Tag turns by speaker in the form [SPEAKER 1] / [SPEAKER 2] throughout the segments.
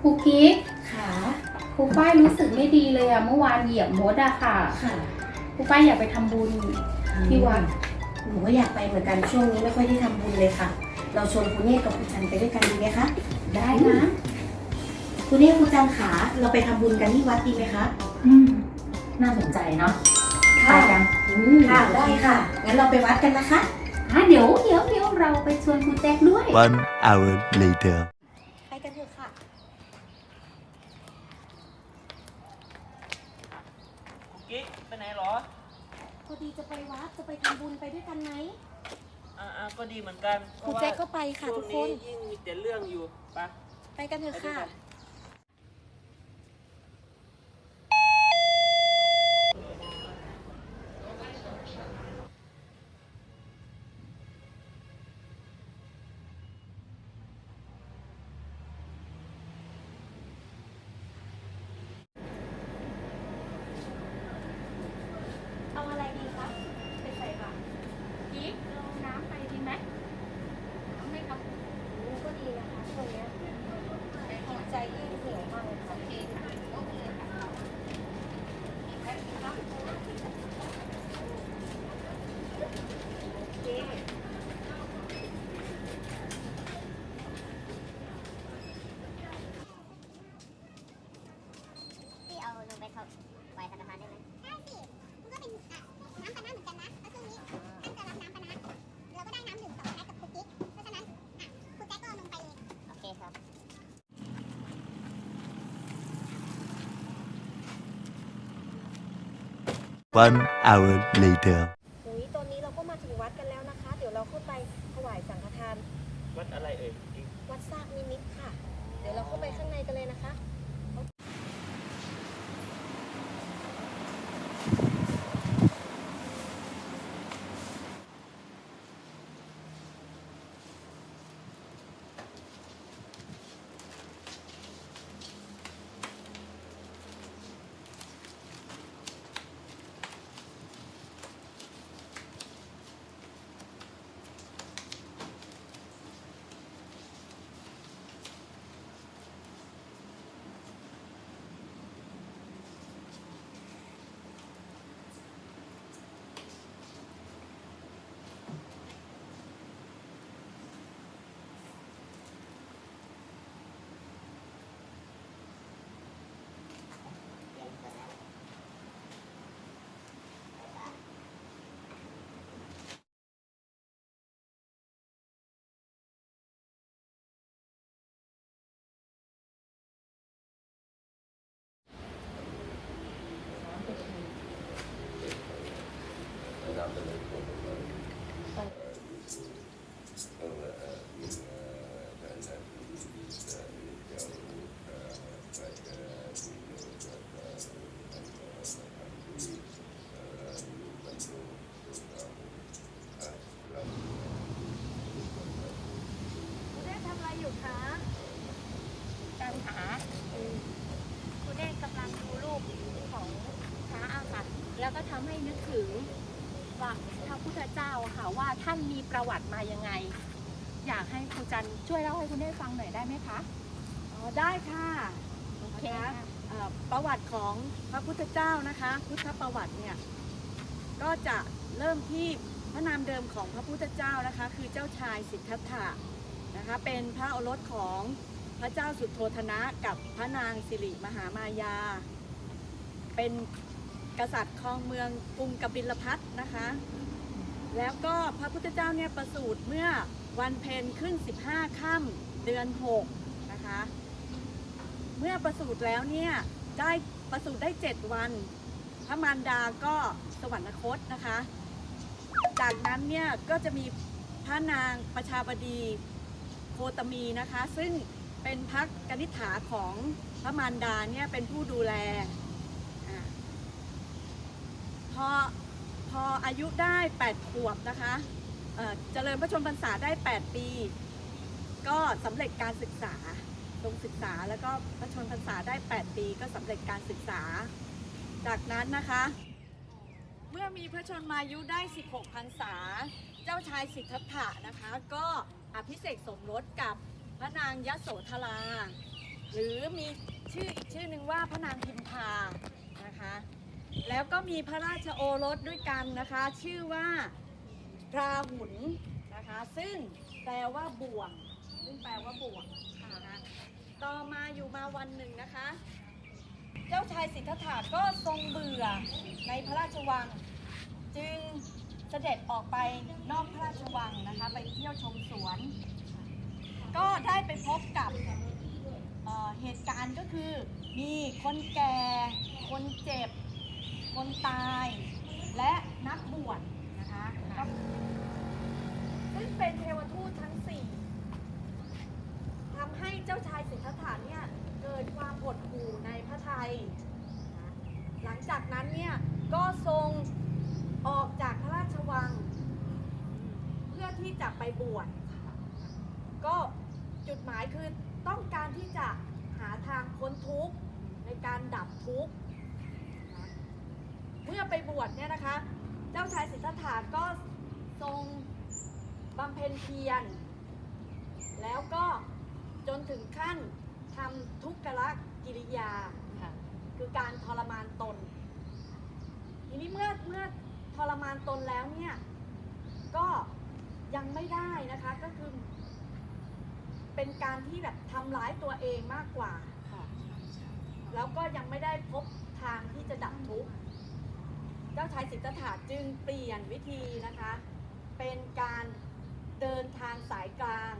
[SPEAKER 1] ครูกิ๊ก
[SPEAKER 2] ค่ะ
[SPEAKER 1] ครูฝ้ายรู้สึกไม่ดีเลยอะเมื่อวานเหยียบมดอะค่ะ
[SPEAKER 2] ค่ะ
[SPEAKER 1] ครูฝ้ายอยากไปทำบุญที่วัด
[SPEAKER 2] หนูก็อยากไปเหมือนกันช่วงนี้ไม่ค่อยได้ทำบุญเลยค่ะ เราชวนคุณเนตกับคุณจันไปด้วยกันดีไหมคะ
[SPEAKER 1] ได้นะ
[SPEAKER 2] คุณเนตคุณจันขาเราไปทำบุญกันที่วัดดีไหมคะ
[SPEAKER 3] อืมน่าสนใจเนาะไปกัน
[SPEAKER 2] อืมค่ะได้ค่ะงั้นเราไปวัดกันนะคะ
[SPEAKER 1] อะเดี๋ยวเดี๋ยวเดี๋ยวเราไปชวนครูแจ็คด้วย
[SPEAKER 4] One hour later.
[SPEAKER 2] ไปกันเถอะค่ะ
[SPEAKER 5] กิ๊กไปไหนเหรอ
[SPEAKER 2] พอดีจะไปวัดจะไปทำบุญไปด้วยกันไหม
[SPEAKER 5] อ่าๆก็ดีเหมือนกัน
[SPEAKER 2] คุณแจ็คก็ไปค่ะ
[SPEAKER 5] ช่ว
[SPEAKER 2] ทุ
[SPEAKER 5] ง
[SPEAKER 2] กค
[SPEAKER 5] นี้
[SPEAKER 2] น
[SPEAKER 5] ยิ่งมีแต่เรื่องอยู่ไปะ
[SPEAKER 2] ไปกันเถอะค่ะเอา
[SPEAKER 4] One hour later.
[SPEAKER 2] ป
[SPEAKER 5] ระ
[SPEAKER 2] วั
[SPEAKER 1] ติมายังไง อยากให้ครูจันช่วยเล่าให้คุณแม่ฟังหน่อยได้ไหมคะ
[SPEAKER 6] อ๋อได้ค่ะ
[SPEAKER 1] โอเค
[SPEAKER 6] นะะเอ่อประวัติของพระพุทธเจ้านะคะ พุทธประวัติเนี่ยก็จะเริ่มที่พระนามเดิมของพระพุทธเจ้านะคะ คือเจ้าชายสิทธัตถะนะคะเป็นพระโอรสของพระเจ้าสุโธธนะกับพระนางสิริมหามายา เป็นกษัตริย์ครองเมืองกรุงกบิลพัทนะคะ แล้วก็พระพุทธเจ้าเนี่ยประสูติเมื่อวันเพ็ญขึ้น 15 ค่ำเดือน 6 นะคะ เมื่อประสูติแล้วเนี่ยได้ประสูติได้ 7 วัน พระมารดาก็สวรรคตนะคะ จากนั้นเนี่ยก็จะมีพระนางประชาบดีโคตมีนะคะ ซึ่งเป็นพักกนิษฐาของพระมารดาเนี่ยเป็นผู้ดูแลอพอ พออายุได้ 8 ขวบนะคะเจริญพระชนมพรรษาได้ 8 ปี ก็สำเร็จการศึกษาลงศึกษาแล้วก็พระชนพรรษาได้ 8 ปีก็สำเร็จการศึกษา จากนั้นนะคะ เมื่อมีพระชนมายุได้ 16 พรรษา เจ้าชายสิทธัตถะนะคะ ก็อภิเษกสมรสกับพระนางยโสธรา หรือมีชื่ออีกชื่อหนึ่งว่าพระนางพิมพานะคะ แล้วก็มีพระราชโอรสด้วยกันนะคะ ชื่อว่าราหุลนะคะ ซึ่งแปลว่าบ่วง ซึ่งแปลว่าบ่วงนะคะต่อมาอยู่มาวันหนึ่งนะคะ เจ้าชายสิทธัตถะก็ทรงเบื่อในพระราชวัง จึงเสด็จออกไปนอกพระราชวังนะคะ ไปเที่ยวชมสวน ก็ได้ไปพบกับเเหตุการณ์ก็คือมีคนแก่คนเจ็บ คนตายและนักบวชนะคะก็ซึ่งเป็นเทวทูตทั้งสี่ทำให้เจ้าชายสิทธัตถะเนี่ยเกิดความหดหู่ในพระทัยนะหลังจากนั้นเนี่ยก็ทรงออกจากพระราชวัง เพื่อที่จะไปบวชก็จุดหมายคือต้องการที่จะหาทางพ้นทุกข์ในการดับทุกข์ มื่อไปบวชเนี่ยนะคะ เจ้าชายสิทธัตถะก็ทรงบำเพ็ญเพียร แล้วก็จนถึงขั้นทำทุกขละกิริยาคือการทรมานตน ทีนี้เมื่อเมื่อทรมานตนแล้วเนี่ย ก็ยังไม่ได้นะคะก็คือ เป็นการที่แบบทำร้ายตัวเองมากกว่า แล้วก็ยังไม่ได้พบทางที่จะดับทุกข์เจ้าชายสิทธัตถะจึงเปลี่ยนวิธีนะคะ เป็นการเดินทางสายกลาง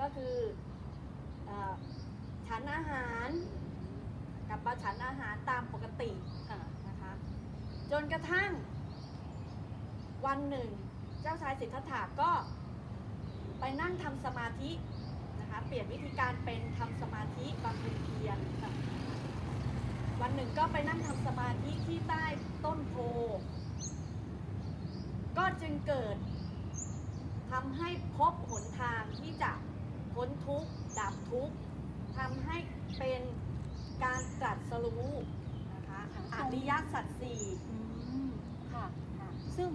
[SPEAKER 6] ก็คืออฉันอาหารกลับมาฉันอาหารตามปกตินะคะจนกระทั่งวันหนึ่ง เจ้าชายสิทธัตถะก็ไปนั่งทำสมาธินะคะเปลี่ยนวิธีการเป็นทำสมาธิบำเพ็ญเพียรค่ะ วันหนึ่งก็ไปนั่งทำสมาธิที่ใต้ต้นโพ ก็จึงเกิดทำให้พบหนทางที่จะพ้นทุกข์ดับทุกข์ทำให้เป็นการตรัสรู้นะคะอริยสัจสี่
[SPEAKER 4] อืมค่ะ ซึ่ง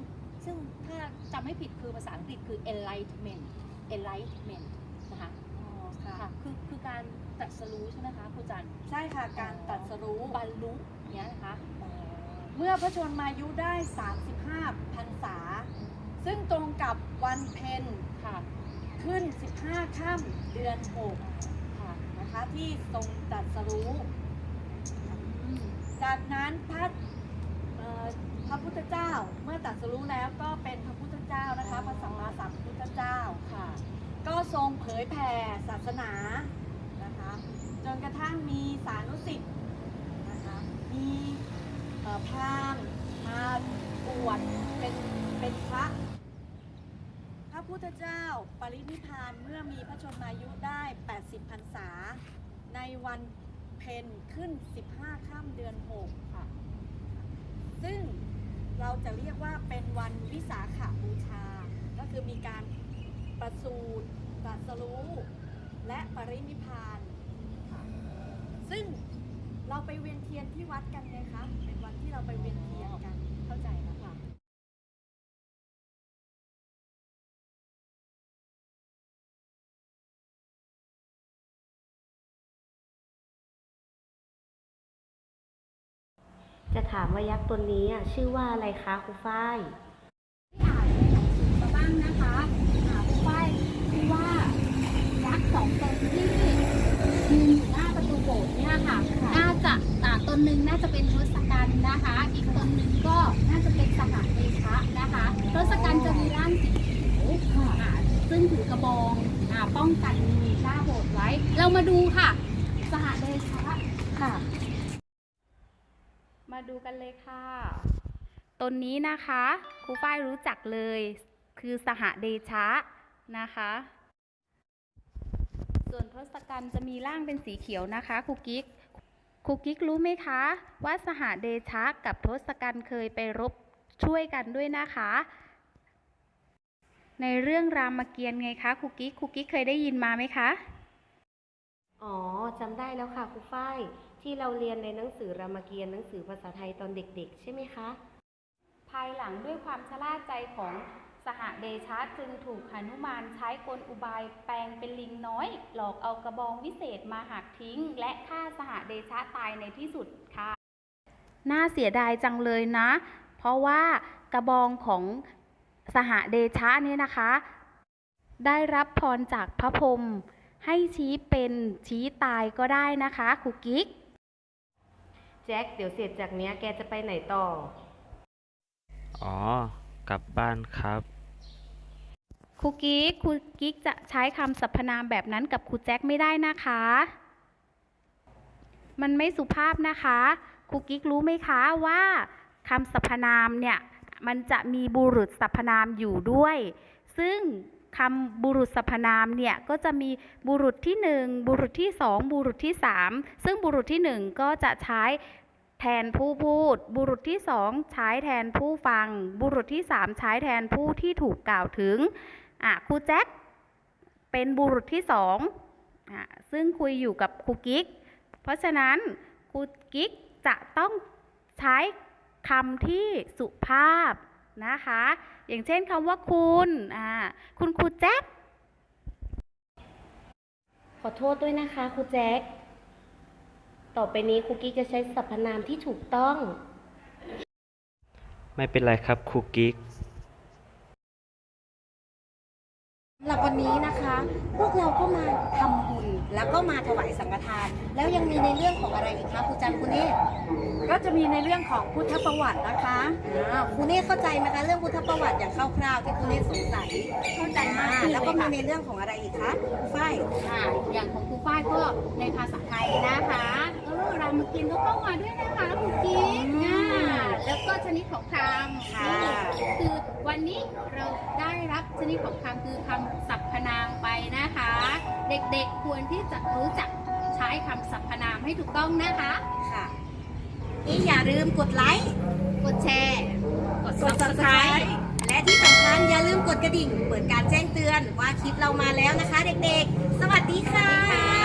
[SPEAKER 4] ซึ่งถ้าจำไม่ผิดคือภาษาอังกฤษคือ enlightenment enlightenment นะ คะค่ะคือคือการตรัสรู้ใช่ไหมคะครูจันทร์
[SPEAKER 6] ใช่ค่ะ การตรัสรู้
[SPEAKER 4] บรรลุเนี้ยนะคะอ๋อ
[SPEAKER 6] เมื่อพระชนมายุได้ 35พรรษา ซึ่งตรงกับวันเพ็ญ
[SPEAKER 4] ค่ะ
[SPEAKER 6] ขึ้น 15ค่ำเดือน
[SPEAKER 4] ค่ะ
[SPEAKER 6] 6นะคะที่ทรงตรัสรู้
[SPEAKER 4] อืม
[SPEAKER 6] จากนั้นพระเอ่อพระพุทธเจ้าเมื่อตรัสรู้แล้วก็เป็นพระพุทธเจ้านะคะพระสัมมาสัมพุทธเจ้า
[SPEAKER 4] ค่ะ
[SPEAKER 6] ก็ทรงเผยแผ่ศาสนานะคะจนกระทั่งมีสานุสิทธิ์นะคะมีพราหมณ์มาบวชเป็นเป็นพระพระพุทธเจ้าปรินิพานเมื่อมีพระชนมายุได้ 80พรรษา ในวันเพ็ญขึ้น 15ค่ำเดือน 6 ค่ะ ซึ่งเราจะเรียกว่าเป็นวันวิสาขาบูชา ก็คือมีการประ สูติตรัสรู้ และปรินิพพานค่ะซึ่งเราไปเวียนเทียนที่วัดกันไงคะเป็นวันที่เราไปเวียนเทียนกัน
[SPEAKER 4] เข้าใจแล้วค่ะ
[SPEAKER 7] จะถามว่ายักษ์ตนนี้ชื่อว่าอะไรคะครูฝ้าย
[SPEAKER 4] ที่อ่านในหนังสือมาบ้างนะคะอ่าผู้ป้ายที่ว่ายักษ์สองตนที่ยืนอยู่หน้าประตูโบสถ์เนี่ยค่ะ น่าจะอ่าต นหนึ่งน่าจะเป็นทศกัณฐ์นะคะ อีกตนหนึ่งก็น่าจะเป็นสหเดชะนะคะทศกัณฐ์จะมีร่างสีเขียวอ่าซึ่งถือกระบองอ่าป้องกันหน้าโบสถ์ไว้ เรามาดูค่ะ สหเดชะค่ะ
[SPEAKER 1] มาดูกันเลยค่ะ ตนนี้นะคะครูฝ้ายรู้จักเลย คือสหเดชะนะคะ ส่วนทศกัณฐ์จะมีร่างเป็นสีเขียวนะคะครูกิ๊ก ครูกิ๊กรู้ไหมคะว่าสหเดชะกับทศกัณฐ์เคยไปรบช่วยกันด้วยนะคะ ในเรื่องรามเกียรติ์ไงคะครูกิ๊กครูกิ๊กเคยได้ยินมาไหมคะ
[SPEAKER 7] อ๋อจำได้แล้วค่ะครูฝ้ายที่เราเรียนในหนังสือรามเกียรติ์หนังสือภาษาไทยตอนเด็กๆ ใช่ไหมคะ
[SPEAKER 1] ภายหลังด้วยความชะล่าใจของ สหเดชะจึงถูกหนุมานใช้กลอุบายแปลงเป็นลิงน้อย หลอกเอากระบองวิเศษมาหักทิ้ง และฆ่าสหเดชะตายในที่สุดค่ะ น่าเสียดายจังเลยนะ เพราะว่ากระบองของสหเดชะเนี่ยนะคะ ได้รับพรจากพระพรหมให้ชี้เป็นชี้ตายก็ได้นะคะครูกิ๊ก
[SPEAKER 7] แจ็คเดี๋ยวเสร็จจากเนี้ยแกจะไปไหนต่อ
[SPEAKER 5] อ๋อ กลับบ้านครับ
[SPEAKER 1] ครูกิ๊ก ครูกิ๊กจะใช้คำสรรพนามแบบนั้นกับครูแจ็คไม่ได้นะคะ มันไม่สุภาพนะคะ ครูกิ๊กรู้ไหมคะว่าคำสรรพนามเนี่ยมันจะมีบุรุษสรรพนามอยู่ด้วย ซึ่งคำบุรุษสรรพนามเนี่ยก็จะมีบุรุษที่หนึ่งบุรุษที่สองบุรุษที่สามซึ่งบุรุษที่หนึ่งก็จะใช้ แทนผู้พูด บุรุษที่สองใช้แทนผู้ฟัง บุรุษที่สามใช้แทนผู้ที่ถูกกล่าวถึงอะครูแจ็คเป็นบุรุษที่สองอะซึ่งคุยอยู่กับครูกิ๊ก เพราะฉะนั้นครูกิ๊กจะต้องใช้คำที่สุภาพนะคะ อย่างเช่นคำว่าคุณอ่าคุณครูแจ็ค
[SPEAKER 7] ขอโทษด้วยนะคะครูแจ็ค ต่อไปนี้ครูกิ๊กจะใช้สรรพนามที่ถูกต้อง
[SPEAKER 5] ไม่เป็นไรครับครูกิ๊ก
[SPEAKER 7] สำหรับวันนี้นะคะ พวกเราก็มาทำบุญแล้วก็มาถวายสังฆทาน แล้วยังมีในเรื่องของอะไรอีกคะครูจันทร์ครูเนศ
[SPEAKER 6] ก็จะมีในเรื่องของพุทธประวัตินะคะ
[SPEAKER 7] อ่าครูเนศเข้าใจไหมคะเรื่องพุทธประวัติอย่างคร่าวๆที่ครูเนศสงสัย
[SPEAKER 4] เข้าใจมาก
[SPEAKER 7] อ่า
[SPEAKER 4] ขึ้น
[SPEAKER 7] แล้ว
[SPEAKER 4] เล
[SPEAKER 7] ก็
[SPEAKER 4] ย
[SPEAKER 7] มี
[SPEAKER 4] ค่ะ
[SPEAKER 7] ในเรื่องของอะไรอีกคะครูฝ้าย
[SPEAKER 4] อ่าอย่างของครูฝ้ายก็ในภาษาไทยนะคะเออรามเกียรติ์ก็เข้ามาด้วยนะคะครูกิ๊กอ่าแล้วก็ชนิดของคำ
[SPEAKER 7] ค่ะ
[SPEAKER 4] คือวันนี้เราได้รับชนิดของคำคือคำสรรพนามไปนะคะ เด็กๆควรที่จะรู้จักใช้คำสรรพนามให้ถูกต้องนะคะ
[SPEAKER 7] ค่ะนี่อย่าลืมกดไลค์
[SPEAKER 4] กดแชร์ กด
[SPEAKER 7] กด subscribe และที่สำคัญอย่าลืมกดกระดิ่ง เปิดการแจ้งเตือนว่าคลิปเรามาแล้วนะคะ เด็กๆ สวัสดีค่ะ